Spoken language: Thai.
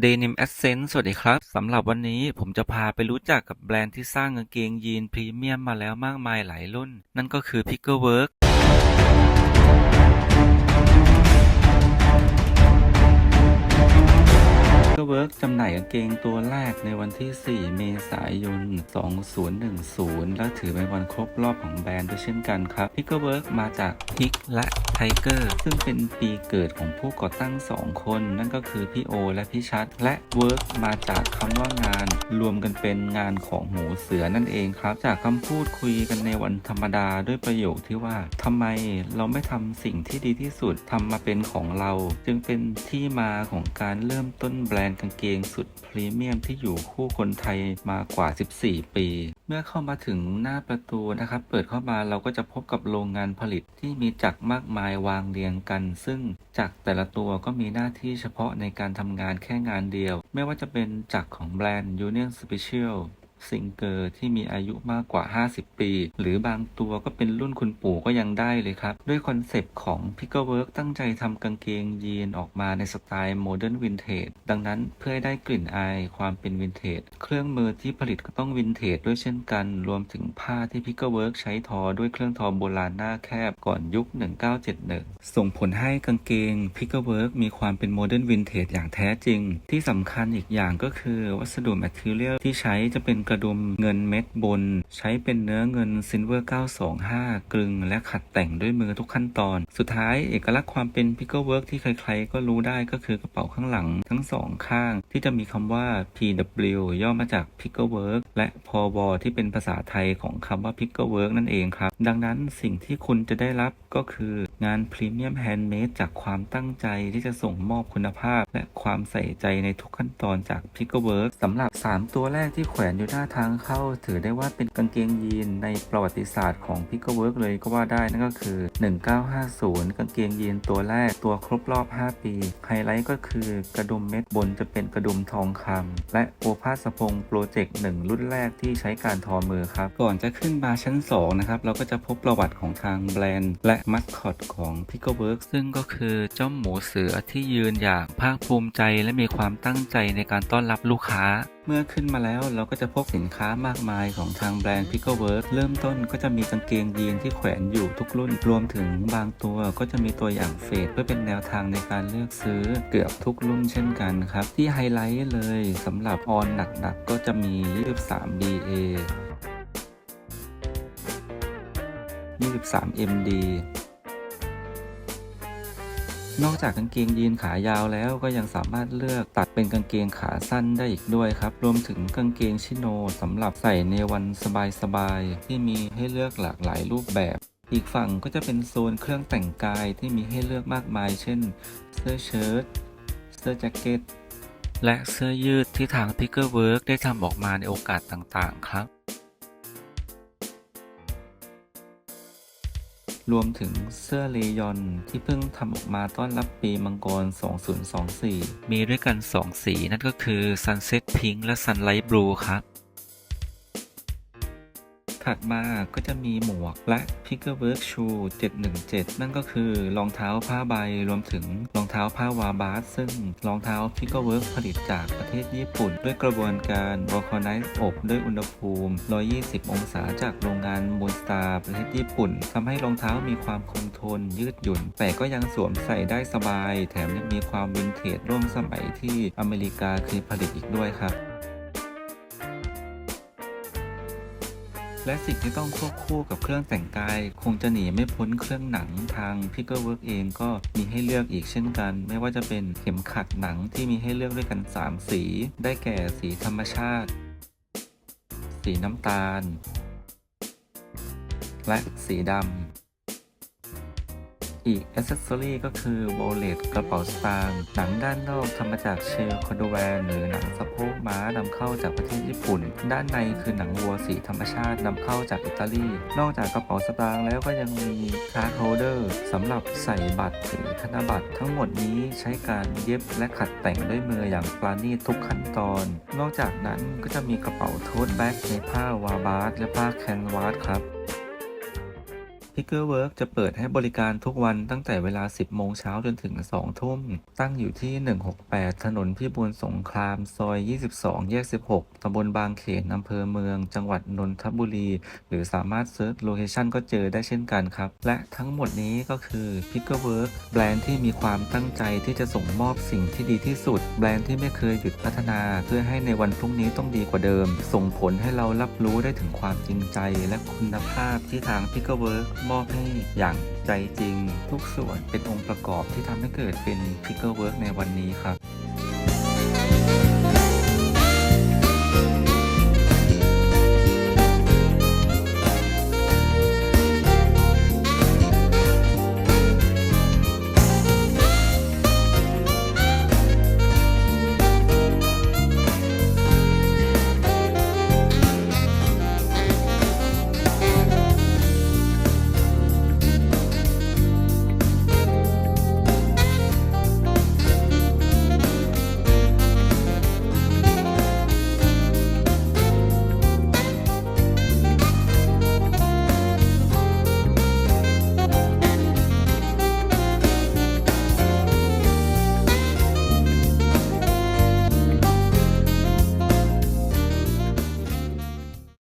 Denim Essence สวัสดีครับ สำหรับวันนี้ผมจะพาไปรู้จักกับแบรนด์ที่สร้างกางเกงยีนพรีเมียมมาแล้วมากมายหลายรุ่น นั่นก็คือ Pickle Work Pickle Work จำหน่ายกางเกงตัวแรกในวันที่ 4 เมษายน 2010 และถือเป็นวันครบรอบของแบรนด์ด้วยเช่นกันครับ Pickle Work มาจาก Pick และ Tiger ซึ่งเป็นปีเกิดของผู้ก่อตั้ง 2 คน นั่นก็คือพี่โอ และพี่ชัด และ Work มาจากคำว่างาน รวมกันเป็นงานของหมูเสือนั่นเองครับ จากคำพูดคุยกันในวันธรรมดาด้วยประโยคที่ว่าทำไมเราไม่ทำสิ่งที่ดีที่สุดทำมาเป็นของเรา จึงเป็นที่มาของการเริ่มต้นแบรนด์กางเกงสุดพรีเมียมที่อยู่คู่คนไทยมากว่า 14 ปีเมื่อเข้ามาถึงหน้าประตูนะครับ เปิดเข้ามาเราก็จะพบกับโรงงานผลิตที่มีจักรมากมายวางเรียงกัน ซึ่งจักรแต่ละตัวก็มีหน้าที่เฉพาะในการทำงานแค่งานเดียว ไม่ว่าจะเป็นจักรของแบรนด์ Union Special ซิงเกอร์ที่มีอายุมากกว่า 50 ปี หรือบางตัวก็เป็นรุ่นคุณปู่ก็ยังได้เลยครับ ด้วยคอนเซปต์ของ Pickle Work ตั้งใจทำกางเกงยีนออกมาในสไตล์โมเดิร์นวินเทจดังนั้นเพื่อให้ได้กลิ่นอายความเป็นวินเทจเครื่องมือที่ผลิตก็ต้องวินเทจด้วยเช่นกัน รวมถึงผ้าที่ Pickle Work ใช้ทอด้วยเครื่องทอโบราณหน้าแคบก่อนยุค 1971 ส่งผลให้กางเกง Pickle Work มีความเป็นโมเดิร์นวินเทจอย่างแท้จริง ที่สำคัญอีกอย่างก็คือวัสดุ material ที่ใช้จะเป็นกระดุมเงินเม็ดบน ใช้เป็นเนื้อเงินซินเวอร์ 925 กลึง และขัดแต่งด้วยมือทุกขั้นตอน สุดท้ายเอกลักษณ์ความเป็นพิกเกิลเวิร์กที่ใครๆ ก็รู้ได้ก็คือกระเป๋าข้างหลังทั้งสองข้าง ที่จะมีคำว่า PW ย่อมาจาก Pickle Work และพอบอที่เป็นภาษาไทยของคำว่า Pickle Work นั่นเองครับ ดังนั้นสิ่งที่คุณจะได้รับก็คืองานพรีเมียมแฮนด์เมดจากความตั้งใจที่จะส่งมอบคุณภาพ และความใส่ใจในทุกขั้นตอนจาก Pickle Work สำหรับ 3 ตัวแรกที่แขวนอยู่หน้าทางเข้า ถือได้ว่าเป็นกางเกงยีนในประวัติศาสตร์ของ Pickle Work เลยก็ว่าได้นั่นก็คือ 1950 กางเกงยีนตัวแรกตัวครบรอบ 5 ปีไฮไลท์ก็คือกระดุมเม็ดบนจะเป็นกระดุมทองคำและโอภาสพงโปรเจกต์หนึ่งรุ่นแรกที่ใช้การทอมือครับ ก่อนจะขึ้นมาชั้น 2 นะครับ เราก็จะพบประวัติของทางแบรนด์ และมัสคอตของ Pickle Work ซึ่งก็คือเจ้าหมูเสือที่ยืนอย่างภาคภูมิใจและมีความตั้งใจในการต้อนรับลูกค้าเมื่อขึ้นมาแล้วเราก็จะพบสินค้ามากมายของทางแบรนด์ Pickle Work เริ่มต้นก็จะมีกางเกงยีนที่แขวนอยู่ทุกรุ่น รวมถึงบางตัวก็จะมีตัวอย่างเฟดเพื่อเป็นแนวทางในการเลือกซื้อเกือบทุกรุ่นเช่นกันครับ ที่ไฮไลท์เลยสำหรับออนหนักๆก็จะมี 23 BA 23 MD นอกจากกางเกงยีนขายาวแล้วก็ยังสามารถเลือกตัดเป็นกางเกงขาสั้นได้อีกด้วยครับ รวมถึงกางเกงชิโนสำหรับใส่ในวันสบายๆที่มีให้เลือกหลากหลายรูปแบบ อีกฝั่งก็จะเป็นโซนเครื่องแต่งกายที่มีให้เลือกมากมาย เช่น เสื้อเชิ้ตเสื้อแจ็คเก็ตและเสื้อยืดที่ทาง Picker Work ได้ทำออกมาในโอกาสต่างๆ ครับ รวมถึงเสื้อเลยอนที่เพิ่งทำออกมาต้อนรับปีมังกร 2024 มีด้วยกัน 2 สีนั่นก็คือ Sunset Pink และ Sunlight Blue ครับ ถัดมาก็จะมีหมวกและ Picker Work Shoe 717 นั่นก็คือรองเท้าผ้าใบรวมถึงรองเท้าผ้าวาบาสซึ่งรองเท้า Picker Work ผลิตจากประเทศญี่ปุ่น ด้วยกระบวนการ Vulcanize อบด้วยอุณหภูมิ 120 องศาจากโรงงานมูนสตาร์ประเทศญี่ปุ่นทำให้รองเท้ามีความคงทนยืดหยุ่น แต่ก็ยังสวมใส่ได้สบาย แถมยังมีความวินเทจร่วมสมัยที่อเมริกาเคยผลิตอีกด้วยครับ และสิ่งที่ต้องควบคู่กับเครื่องแต่งกาย คงจะหนีไม่พ้นเครื่องหนังทาง Pickle Work เองก็มีให้เลือกอีกเช่นกัน ไม่ว่าจะเป็นเข็มขัดหนังที่มีให้เลือกด้วยกัน 3 สี ได้แก่สีธรรมชาติ สีน้ำตาล และสีดำ อีกอ c เซสซอรีก็คือโ a เลตกระเป๋าสตางค์หนังด้านนอกทำมาจากเชลคอนโดแวนหรือหนังสะโพกม้านำเข้าจากประเทศญี่ปุ่น ด้านในคือหนังวัวสีธรรมชาตินำเข้าจากอิตาลี นอกจากกระเป๋าสตางค์แล้วก็ยังมีคาร์ดโฮลเดอร์สำหรับใส่บัตรหรือธนบัตร ทั้งหมดนี้ใช้การเย็บและขัดแต่งด้วยมืออย่างปราณีตทุกขั้นตอน นอกจากนั้นก็จะมีกระเป๋าโทสแบ็กในผ้าวาบาสและผ้าแคนวาสครับ p i c k e r Work จะเปิดให้บริการทุกวันตั้งแต่เวลา 10 โมงเช้าจนถึง 2 ทุ่ม ตั้งอยู่ที่ 168 ถนนพิบูลสงคราม ซอย 22 แยก 16 ตำบลบางเขน อำเภอเมือง จังหวัดนนทบุรี หรือสามารถเซิร์ชโลเคชันก็เจอได้เช่นกันครับ และทั้งหมดนี้ก็คือ p i c k e r Work แบรนด์ที่มีความตั้งใจที่จะส่งมอบสิ่งที่ดีที่สุด แบรนด์ที่ไม่เคยหยุดพัฒนา เพื่อให้ในวันพรุ่งนี้ต้องดีกว่าเดิม ส่งผลให้เรารับรู้ได้ถึงความจริงใจและคุณภาพที่ทาง p i c k e r Work มอบให้อย่างใจจริง ทุกส่วนเป็นองค์ประกอบที่ทำให้เกิดเป็น p i c k e Work ในวันนี้ครับ